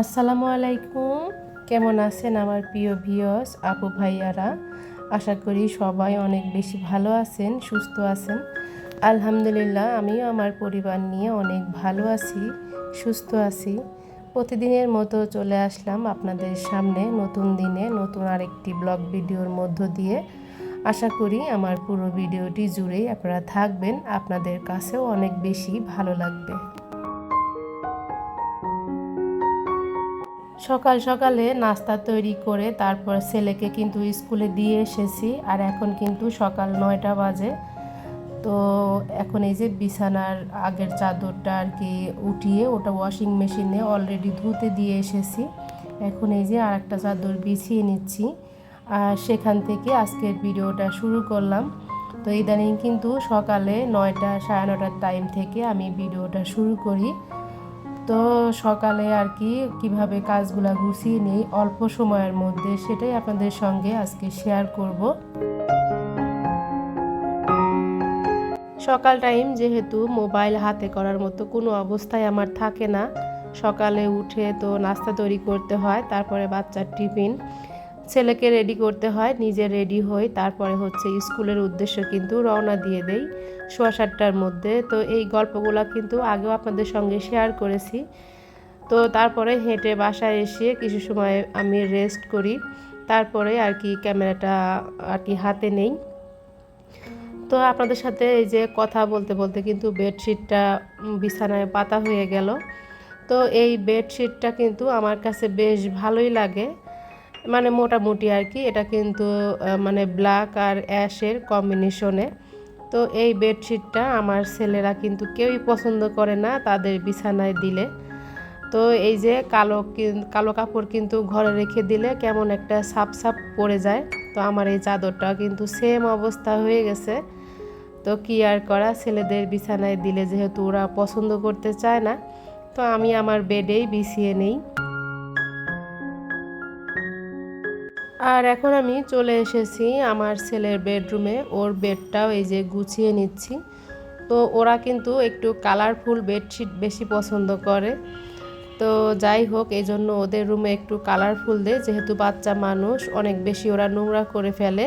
আসসালামু আলাইকুম। কেমন আছেন আমার প্রিয় ভিয়স আপু ভাইয়ারা? আশা করি সবাই অনেক বেশি ভালো আছেন, সুস্থ আছেন। আলহামদুলিল্লাহ, আমিও আমার পরিবার নিয়ে অনেক ভালো আছি, সুস্থ আছি। প্রতিদিনের মতো চলে আসলাম আপনাদের সামনে নতুন দিনে নতুন আরেকটি ব্লগ ভিডিওর মধ্য দিয়ে। আশা করি আমার পুরো ভিডিওটি জুড়েই আপনারা থাকবেন, আপনাদের কাছেও অনেক বেশি ভালো লাগবে। সকাল সকালে নাস্তা তৈরি করে তারপর ছেলেকে কিন্তু স্কুলে দিয়ে এসেছি আর এখন কিন্তু সকাল নয়টা বাজে। তো এখন এই যে বিছানার আগের চাদরটা আর কি উঠিয়ে ওটা ওয়াশিং মেশিনে অলরেডি ধুতে দিয়ে এসেছি। এখন এই যে আর একটা চাদর বিছিয়ে নিচ্ছি। আর সেখান থেকে আজকের ভিডিওটা শুরু করলাম। তো ইদানিং কিন্তু সকালে নয়টা সাড়ে নটার টাইম থেকে আমি ভিডিওটা শুরু করি। তো সকালে আর কি কীভাবে কাজগুলা গুছিয়ে নিই অল্প সময়ের মধ্যে সেটাই আপনাদের সঙ্গে আজকে শেয়ার করব। সকাল টাইম যেহেতু মোবাইল হাতে করার মতো কোনো অবস্থায় আমার থাকে না। সকালে উঠে তো নাস্তা তৈরি করতে হয়, তারপরে বাচ্চার টিফিন ছেলেকে রেডি করতে হয়, নিজে রেডি হই, তারপরে হচ্ছে স্কুলের উদ্দেশ্য কিন্তু রওনা দিয়ে দেই সোয়া সাতটার মধ্যে। তো এই গল্পগুলো কিন্তু আগেও আপনাদের সঙ্গে শেয়ার করেছি। তো তারপরে হেঁটে বাসায় এসে কিছু সময় আমি রেস্ট করি, তারপরে আর কি ক্যামেরাটা আর কি হাতে নেই। তো আপনাদের সাথে এই যে কথা বলতে বলতে কিন্তু বেডশিটটা বিছানায় পাতা হয়ে গেল। তো এই বেডশিটটা কিন্তু আমার কাছে বেশ ভালোই লাগে। মানে মোটামুটি আর কি, এটা কিন্তু মানে ব্ল্যাক আর অ্যাশের কম্বিনেশনে তো এই বেডশিটটা আমার ছেলেরা কিন্তু কেউই পছন্দ করে না তাদের বিছানায় দিলে। তো এই যে কালো কালো কাপড় কিন্তু ঘরে রেখে দিলে কেমন একটা সাপ সাপ পড়ে যায়। তো আমার এই চাদরটা কিন্তু সেম অবস্থা হয়ে গেছে। তো কি আর করা, ছেলেদের বিছানায় দিলে যেহেতু ওরা পছন্দ করতে চায় না, তো আমি আমার বেডেই বিছিয়ে নেই। আর এখন আমি চলে এসেছি আমার ছেলের বেডরুমে। ওর বেডটাও এই যে গুছিয়ে নিচ্ছি। তো ওরা কিন্তু একটু কালারফুল বেডশিট বেশি পছন্দ করে। তো যাই হোক, এই জন্য ওদের রুমে একটু কালারফুল দেয়। যেহেতু বাচ্চা মানুষ, অনেক বেশি ওরা নোংরা করে ফেলে।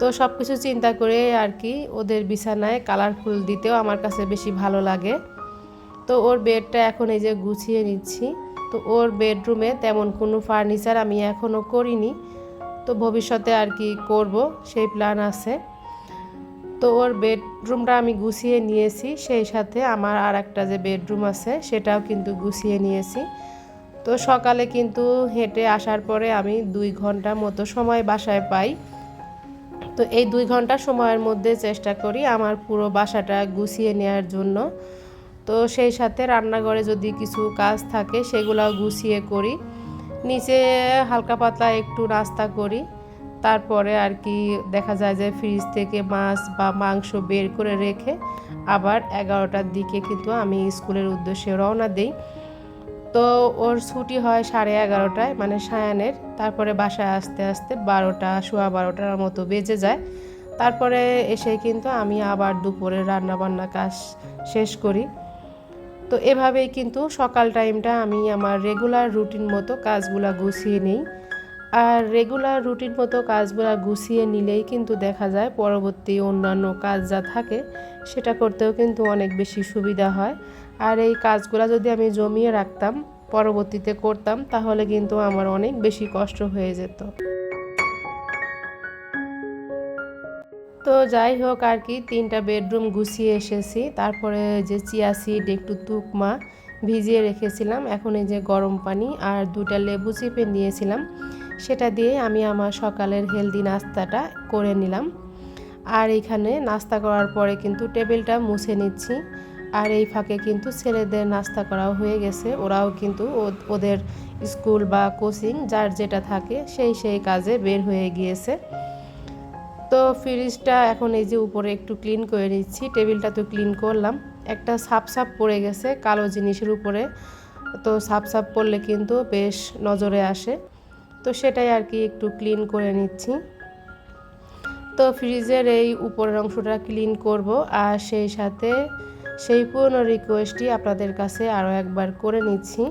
তো সব কিছু চিন্তা করে আর কি ওদের বিছানায় কালারফুল দিতেও আমার কাছে বেশি ভালো লাগে। তো ওর বেডটা এখন এই যে গুছিয়ে নিচ্ছি। তো ওর বেডরুমে তেমন কোনো ফার্নিচার আমি এখনও করিনি। তো ভবিষ্যতে আর কি করব, সেই প্ল্যান আছে। তো ওর বেডরুমটা আমি গুছিয়ে নিয়েছি, সেই সাথে আমার আর একটা যে বেডরুম আছে সেটাও কিন্তু গুছিয়ে নিয়েছি। তো সকালে কিন্তু হেঁটে আসার পরে আমি দুই ঘণ্টা মতো সময় বাসায় পাই। তো এই দুই ঘণ্টা সময়ের মধ্যে চেষ্টা করি আমার পুরো বাসাটা গুছিয়ে নেওয়ার জন্য। তো সেই সাথে রান্নাঘরে যদি কিছু কাজ থাকে, সেগুলো গুছিয়ে করি। নিচে হালকা পাতলা একটু নাস্তা করি। তারপরে আর কি দেখা যায় যে ফ্রিজ থেকে মাছ বা মাংস বের করে রেখে আবার এগারোটার দিকে কিন্তু আমি স্কুলের উদ্দেশ্যে রওনা দিই। তো ওর ছুটি হয় সাড়ে এগারোটায় মানে সায়ানের। তারপরে বাসায় আসতে আসতে বারোটা, সোয়া বারোটার মতো বেজে যায়। তারপরে এসে কিন্তু আমি আবার দুপুরে রান্নাবান্না কাজ শেষ করি। তো এভাবেই কিন্তু সকাল টাইমটা আমি আমার রেগুলার রুটিন মতো কাজগুলো গুছিয়ে নিই। আর রেগুলার রুটিন মতো কাজগুলো গুছিয়ে নিলেই কিন্তু দেখা যায় পরবর্তী অন্যান্য কাজ যা থাকে, সেটা করতেও কিন্তু অনেক বেশি সুবিধা হয়। আর এই কাজগুলো যদি আমি জমিয়ে রাখতাম, পরবর্তীতে করতাম, তাহলে কিন্তু আমার অনেক বেশি কষ্ট হয়ে যেত। তো যাই হোক আর কি, তিনটা বেডরুম গুছিয়ে এসেছি। তারপরে যে চিয়া সিড, একটু তুকমা ভিজিয়ে রেখেছিলাম। এখন এই যে গরম পানি আর দুটা লেবু চিপে নিয়েছিলাম। সেটা দিয়ে আমি আমার সকালের হেলদি নাস্তাটা করে নিলাম। আর এইখানে নাস্তা করার পরে কিন্তু টেবিলটা মুছে নিচ্ছি। আর এই ফাঁকে কিন্তু ছেলেদের নাস্তা করাও হয়ে গেছে। ওরাও কিন্তু ওদের স্কুল বা কোচিং, যার যেটা থাকে, সেই সেই কাজে বের হয়ে গিয়েছে। তো ফ্রিজটা এখন এই যে উপরে একটু ক্লিন করে নিচ্ছি টেবিলটা তো ক্লিন করলাম। একটা সাপ সাপ পড়ে গেছে কালো জিনিসের উপরে। তো সাপ সাপ পড়লে কিন্তু বেশ নজরে আসে। তো সেটাই আর কি একটু ক্লিন করে নিচ্ছি। তো ফ্রিজের এই উপরের অংশটা ক্লিন করব আর সেই সাথে সেই পুরনো রিকোয়েস্টটি আপনাদের কাছে আরও একবার করে নিচ্ছি।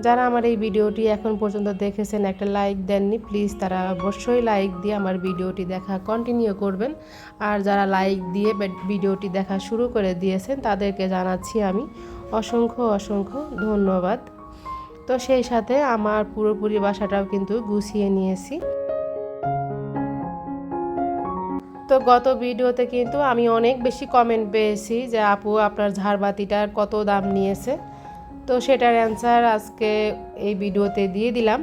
যারা আমার এই ভিডিওটি এখন পর্যন্ত দেখেছেন, একটা লাইক দেননি প্লিজ তারা অবশ্যই লাইক দিয়ে আমার ভিডিওটি দেখা কন্টিনিউ করবেন। আর যারা লাইক দিয়ে ভিডিওটি দেখা শুরু করে দিয়েছেন, তাদেরকে জানাচ্ছি আমি অসংখ্য অসংখ্য ধন্যবাদ। তো সেই সাথে আমার পুরোপুরি বাসাটাও কিন্তু গুছিয়ে নিয়েছি। তো গত ভিডিওতে কিন্তু আমি অনেক বেশি কমেন্ট পেয়েছি যে, আপু, আপনার ঝাড়বাতিটার কত দাম নিয়েছে? তো সেটার অ্যান্সার আজকে এই ভিডিওতে দিয়ে দিলাম।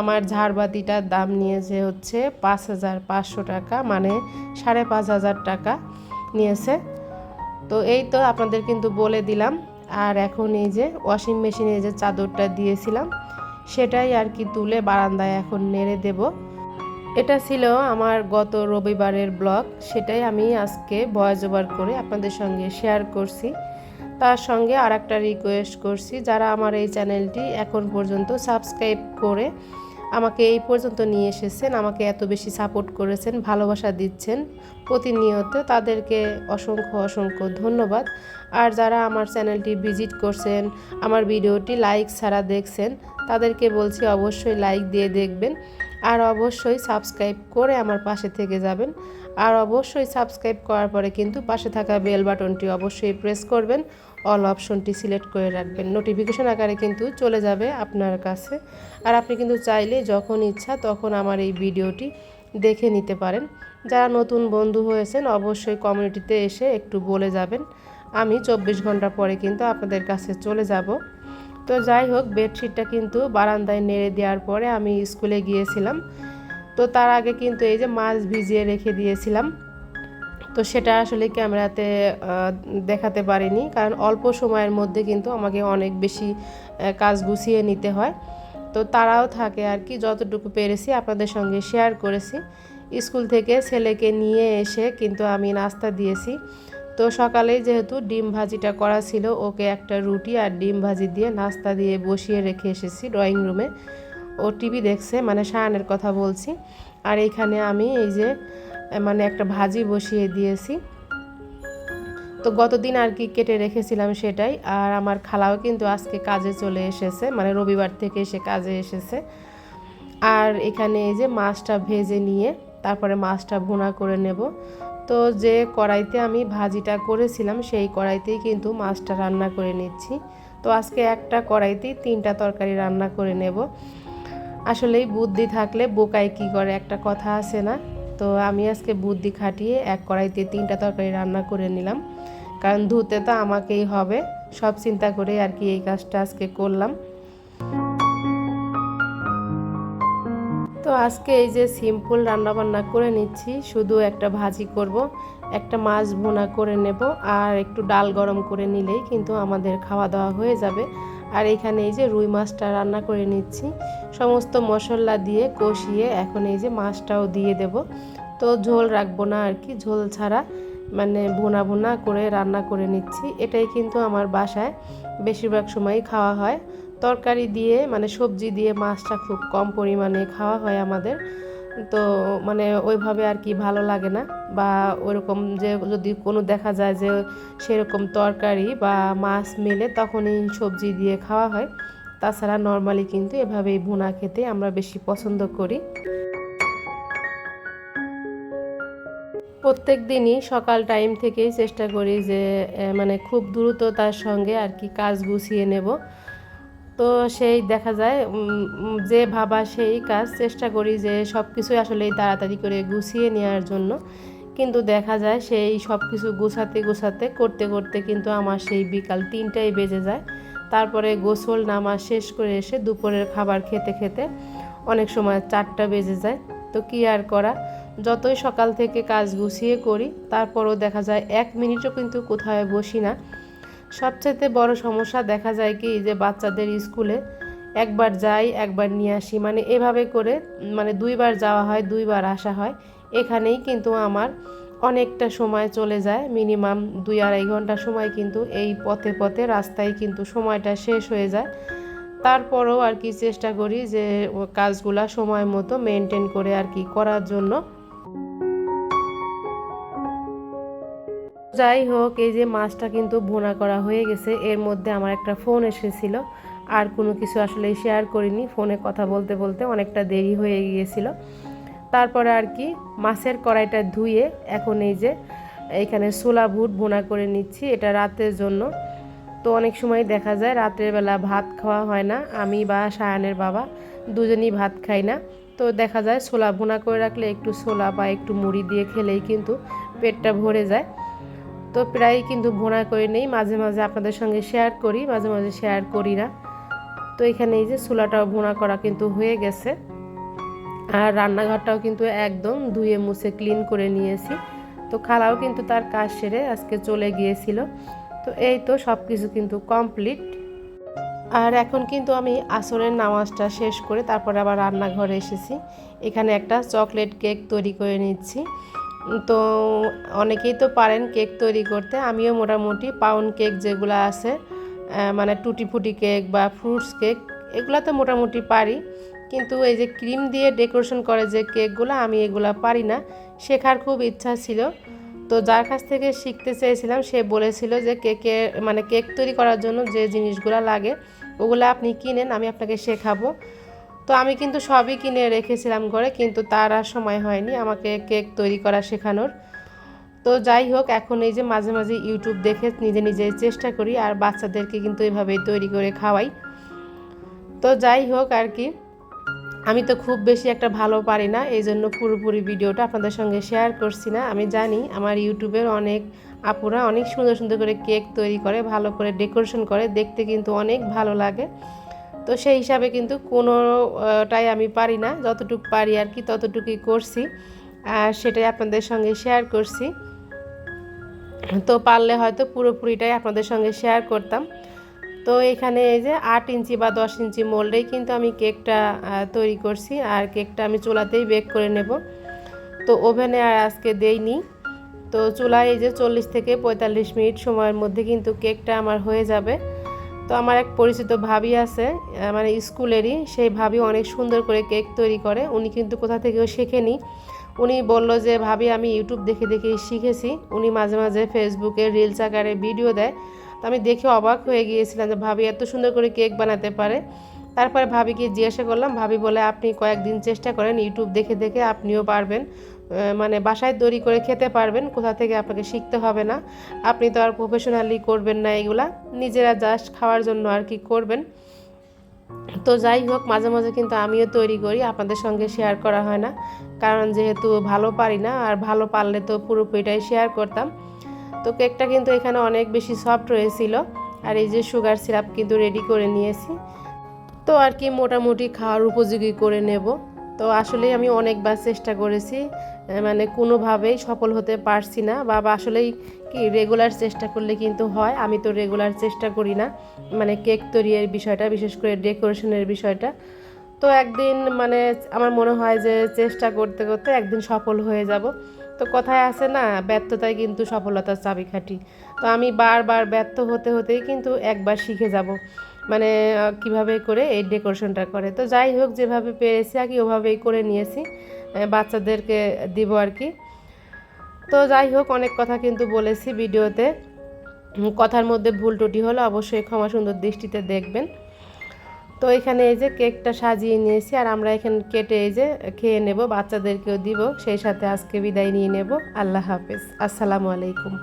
আমার ঝাড়বাতিটার দাম নিয়েছে হচ্ছে পাঁচ হাজার পাঁচশো টাকা মানে সাড়ে পাঁচ হাজার টাকা নিয়েছে। তো এই তো আপনাদের কিন্তু বলে দিলাম। আর এখন এই যে ওয়াশিং মেশিনে যে চাদরটা দিয়েছিলাম, সেটাই আর কি তুলে বারান্দায় এখন নেড়ে দেব। এটা ছিল আমার গত রবিবারের ব্লগ, সেটাই আমি আজকে ভয়েস ওভার করে আপনাদের সঙ্গে শেয়ার করছি। তার সঙ্গে আর একটা রিকোয়েস্ট করছি, যারা আমার এই চ্যানেলটি এখন পর্যন্ত সাবস্ক্রাইব করে আমাকে এই পর্যন্ত নিয়ে এসেছেন, আমাকে এত বেশি সাপোর্ট করেছেন, ভালোবাসা দিচ্ছেন প্রতিনিয়ত, তাদেরকে অসংখ্য অসংখ্য ধন্যবাদ। আর যারা আমার চ্যানেলটি ভিজিট করছেন, আমার ভিডিওটি লাইক ছাড়া দেখছেন, তাদেরকে বলছি অবশ্যই লাইক দিয়ে দেখবেন। আর অবশ্যই সাবস্ক্রাইব করে আমার পাশে থেকে যাবেন। আর অবশ্যই সাবস্ক্রাইব করার পরে কিন্তু পাশে থাকা বেল বাটনটি অবশ্যই প্রেস করবেন। অল অপশনটি সিলেক্ট করে রাখবেন। নোটিফিকেশন আকারে কিন্তু চলে যাবে আপনার কাছে। আর আপনি কিন্তু চাইলে যখন ইচ্ছা তখন আমার এই ভিডিওটি দেখে নিতে পারেন। যারা নতুন বন্ধু হয়েছেন অবশ্যই কমিউনিটিতে এসে একটু বলে যাবেন। আমি চব্বিশ ঘণ্টা পরে কিন্তু আপনাদের কাছে চলে যাব। তো যাই হোক, বেডশিটটা কিন্তু বারান্দায় নেড়ে দেওয়ার পরে আমি স্কুলে গিয়েছিলাম। তো তার আগে কিন্তু এই যে মাছ ভিজিয়ে রেখে দিয়েছিলাম। তো সেটা আসলে ক্যামেরাতে দেখাতে পারিনি। কারণ অল্প সময়ের মধ্যে কিন্তু আমাকে অনেক বেশি কাজ গুছিয়ে নিতে হয়। তো তারাও থাকে আর কি, যতটুকু পেরেছি আপনাদের সঙ্গে শেয়ার করেছি। স্কুল থেকে ছেলেকে নিয়ে এসে কিন্তু আমি নাস্তা দিয়েছি। তো সকালেই যেহেতু ডিম ভাজিটা করা ছিল, ওকে একটা রুটি আর ডিম ভাজি দিয়ে নাস্তা দিয়ে বসিয়ে রেখে এসেছি ড্রয়িং রুমে। ও টিভি দেখছে মানে সায়ানের কথা বলছি। আর এইখানে আমি এই যে মানে একটা ভাজি বসিয়ে দিয়েছি। তো গতদিন আর কি কেটে রেখেছিলাম সেটাই, আর আমার খালাও কিন্তু আজকে কাজে চলে এসেছে মানে রবিবার থেকে এসে কাজে এসেছে। আর এখানে এই যে মাছটা ভেজে নিয়ে, তারপরে মাছটা ভুনা করে নেব। তো যে কড়াইতে আমি ভাজিটা করেছিলাম, সেই কড়াইতেই কিন্তু মাছটা রান্না করে নিচ্ছি। তো আজকে একটা কড়াইতেই তিনটা তরকারি রান্না করে নেব। আসলেই বুদ্ধি থাকলে বোকায় কি করে, একটা কথা আছে না? তো আমি আজকে বুদ্ধি খাটিয়ে এক কড়াইতে তিনটা তরকারি রান্না করে নিলাম। কারণ ধুতে তো আমাকেই হবে, সব চিন্তা করে আর কি এই কাজটা আজকে করলাম। তো আজকে এই যে সিম্পল রান্নাবান্না করে নিচ্ছি, শুধু একটা ভাজি করব, একটা মাছ ভুনা করে নেব আর একটু ডাল গরম করে নিলেই কিন্তু আমাদের খাওয়া দাওয়া হয়ে যাবে। আর এখানে এই যে রুই মাছটা রান্না করে নিচ্ছি, সমস্ত মশলা দিয়ে কষিয়ে এখন এই যে মাছটাও দিয়ে দেব। তো ঝোল রাখব না আর কি, ঝোল ছাড়া মানে ভুনা ভুনা করে রান্না করে নিচ্ছি। এটাই কিন্তু আমার বাসায় বেশিরভাগ সময়ই খাওয়া হয়। তরকারি দিয়ে মানে সবজি দিয়ে মাছটা খুব কম পরিমাণে খাওয়া হয় আমাদের। তো মানে ওইভাবে আর কি ভালো লাগে না। বা ওরকম যে যদি কোনো দেখা যায় যে সেরকম তরকারি বা মাছ মেলে তখনই সবজি দিয়ে খাওয়া হয়। তাছাড়া নর্মালি কিন্তু এভাবেই ভুনা খেতে আমরা বেশি পছন্দ করি। প্রত্যেক দিনই সকাল টাইম থেকেই চেষ্টা করি যে মানে খুব দ্রুততার সঙ্গে আর কি কাজ গুছিয়ে নেব। তো সেই দেখা যায় যে ভাবা সেই কাজ চেষ্টা করি যে সব কিছুই আসলে তাড়াতাড়ি করে গুছিয়ে নেওয়ার জন্য। কিন্তু দেখা যায় সেই সব কিছু গুছাতে গুছাতে, করতে করতে কিন্তু আমার সেই বিকাল তিনটাই বেজে যায়। তারপরে গোসল নামা শেষ করে এসে দুপুরের খাবার খেতে খেতে অনেক সময় চারটা বেজে যায়। তো কী আর করা? যতই সকাল থেকে কাজ গুছিয়ে করি, তারপরও দেখা যায় এক মিনিটও কিন্তু কোথাও বসি না। সবচেয়ে বড় সমস্যা দেখা যায় কি, যে বাচ্চাদের স্কুলে একবার যাই, একবার নিয়ে আসি। মানে এভাবে করে মানে দুইবার যাওয়া হয়, দুইবার আসা হয়। এখানেই কিন্তু আমার অনেকটা সময় চলে যায়, মিনিমাম দুই আড়াই ঘণ্টা সময় কিন্তু এই পথে পথে, রাস্তায় কিন্তু সময়টা শেষ হয়ে যায়। তারপরেও আর কি চেষ্টা করি যে কাজগুলা সময় মতো মেনটেন করে আর কি করার জন্য। যাই হোক এই যে মাছটা কিন্তু ভোনা করা হয়ে গেছে, এর মধ্যে আমার একটা ফোন এসেছিল। আর কোনো কিছু আসলে শেয়ার করিনি, ফোনে কথা বলতে বলতে অনেকটা দেরি হয়ে গিয়েছিল। তারপরে আর কি, মাছের কড়াইটা ধুয়ে এখন এই যে এখানে ছোলা বুট বোনা করে নিচ্ছি, এটা রাতের জন্য। তো অনেক সময় দেখা যায় রাতের বেলা ভাত খাওয়া হয় না, আমি বা সায়ানের বাবা দুজনই ভাত খাই না। তো দেখা যায় ছোলা ভুনা করে রাখলে একটু ছোলা বা একটু মুড়ি দিয়ে খেলেই কিন্তু পেটটা ভরে যায়। তো প্রায় কিন্তু ভুনা করে নেই। মাঝে মাঝে আপনাদের সঙ্গে শেয়ার করি, মাঝে মাঝে শেয়ার করি না। তো এখানে এই যে ছোলাটাও ভুনা করা কিন্তু হয়ে গেছে। আর রান্নাঘরটাও কিন্তু একদম ধুয়ে মুছে ক্লিন করে নিয়েছি। তো খালাও কিন্তু তার কাজ সেরে আজকে চলে গিয়েছিল। তো এই তো সব কিছু কিন্তু কমপ্লিট আর এখন কিন্তু আমি আসরের নামাজটা শেষ করে তারপরে আবার রান্নাঘরে এসেছি। এখানে একটা চকলেট কেক তৈরি করে নিচ্ছি। তো অনেকেই তো পারেন কেক তৈরি করতে। আমিও মোটামুটি পাউন্ড কেক যেগুলো আছে মানে টুটি ফুটি কেক বা ফ্রুটস কেক এগুলো তো মোটামুটি পারি। কিন্তু এই যে ক্রিম দিয়ে ডেকোরেশন করে যে কেকগুলো আমি এগুলো পারি না। শেখার খুব ইচ্ছা ছিল। তো যার কাছ থেকে শিখতে চেয়েছিলাম, সে বলেছিল যে কেকে মানে কেক তৈরি করার জন্য যে জিনিসগুলো লাগে, ওগুলো আপনি কিনেন, আমি আপনাকে শেখাবো। তো আমি কিন্তু সবই কিনে রেখেছিলাম ঘরে, কিন্তু তার আর সময় হয়নি আমাকে কেক তৈরি করা শেখানোর। তো যাই হোক, এখন এই যে মাঝে মাঝে ইউটিউব দেখে নিজে নিজে চেষ্টা করি আর বাচ্চাদেরকে কিন্তু এভাবেই তৈরি করে খাওয়াই। তো যাই হোক আর কি, আমি তো খুব বেশি একটা ভালো পারি না এই জন্য পুরোপুরি ভিডিওটা আপনাদের সঙ্গে শেয়ার করছি না। আমি জানি আমার ইউটিউবের অনেক আপুরা অনেক সুন্দর সুন্দর করে কেক তৈরি করে, ভালো করে ডেকোরেশন করে, দেখতে কিন্তু অনেক ভালো লাগে। তো সেই হিসাবে কিন্তু কোনোটাই আমি পারি না। যতটুকু পারি আর কি ততটুকুই করছি। আর সেটাই আপনাদের সঙ্গে শেয়ার করছি। তো পারলে হয়তো পুরোপুরিটাই আপনাদের সঙ্গে শেয়ার করতাম। তো এখানে এই যে আট ইঞ্চি বা দশ ইঞ্চি মোল্ডেই কিন্তু আমি কেকটা তৈরি করছি। আর কেকটা আমি চুলাতেই বেক করে নেব। তো ওভেনে আর আজকে দেইনি। তো চুলায় এই যে চল্লিশ থেকে পঁয়তাল্লিশ মিনিট সময়ের মধ্যে কিন্তু কেকটা আমার হয়ে যাবে। তো আমার এক পরিচিত ভাবি আছে মানে স্কুলেরই, সেই ভাবি অনেক সুন্দর করে কেক তৈরি করে, উনি কিন্তু কোথা থেকেও শেখেনি। উনি বলল যে, ভাবি, আমি ইউটিউব দেখে দেখে শিখেছি। উনি মাঝে মাঝে ফেসবুকে রিলস আকারে ভিডিও দেয়। তো আমি দেখে অবাক হয়ে গিয়েছিলাম যে, ভাবি, এত সুন্দর করে কেক বানাতে পারে। তারপরে ভাবিকে জিজ্ঞাসা করলাম, ভাবি বলে, আপনি কয়েকদিন চেষ্টা করেন ইউটিউব দেখে দেখে আপনিও পারবেন। মানে বাসায় তৈরি করে খেতে পারবেন, কোথা থেকে আপনাকে শিখতে হবে না। আপনি তো আর প্রফেশনালি করবেন না এগুলা। নিজেরা জাস্ট খাওয়ার জন্য আর কি করবেন। তো যাই হোক, মাঝে মাঝে কিন্তু আমিও তৈরি করি, আপনাদের সঙ্গে শেয়ার করা হয় না। কারণ যেহেতু ভালো পারি না, আর ভালো পারলে তো পুরোপুরিটাই শেয়ার করতাম। তো কেকটা কিন্তু এখানে অনেক বেশি সফট হয়েছিল আর এই যে সুগার সিরাপ কিন্তু রেডি করে নিয়েছি। তো আর কি মোটামুটি খাওয়ার উপযোগী করে নেব। তো আসলে আমি অনেকবার চেষ্টা করেছি মানে কোনোভাবেই সফল হতে পারছি না বা আসলেই কি রেগুলার চেষ্টা করলে কিন্তু হয়, আমি তো রেগুলার চেষ্টা করি না মানে কেক তৈরির বিষয়টা, বিশেষ করে ডেকোরেশনের বিষয়টা। তো একদিন মানে আমার মনে হয় যে চেষ্টা করতে করতে একদিন সফল হয়ে যাব। তো কথায় আছে না ব্যর্থতায় কিন্তু সফলতার চাবিকাঠি। তো আমি বারবার ব্যর্থ হতে হতেই কিন্তু একবার শিখে যাব। মানে কীভাবে করে এই ডেকোরেশনটা করে। তো যাই হোক, যেভাবে পেরেছি আর কি, ওভাবেই করে নিয়েছি। বাচ্চাদেরকে দিব আর কি। তো যাই হোক, অনেক কথা কিন্তু বলেছি ভিডিওতে। কথার মধ্যে ভুল টুটি হলো অবশ্যই ক্ষমা সুন্দর দৃষ্টিতে দেখবেন। তো এখানে এই যে কেকটা সাজিয়ে নিয়েছি আর আমরা এখানে কেটে এই যে খেয়ে নেব, বাচ্চাদেরকেও দিব, সেই সাথে আজকে বিদায় নিয়ে নেব। আল্লাহ হাফেজ। আসসালামু আলাইকুম।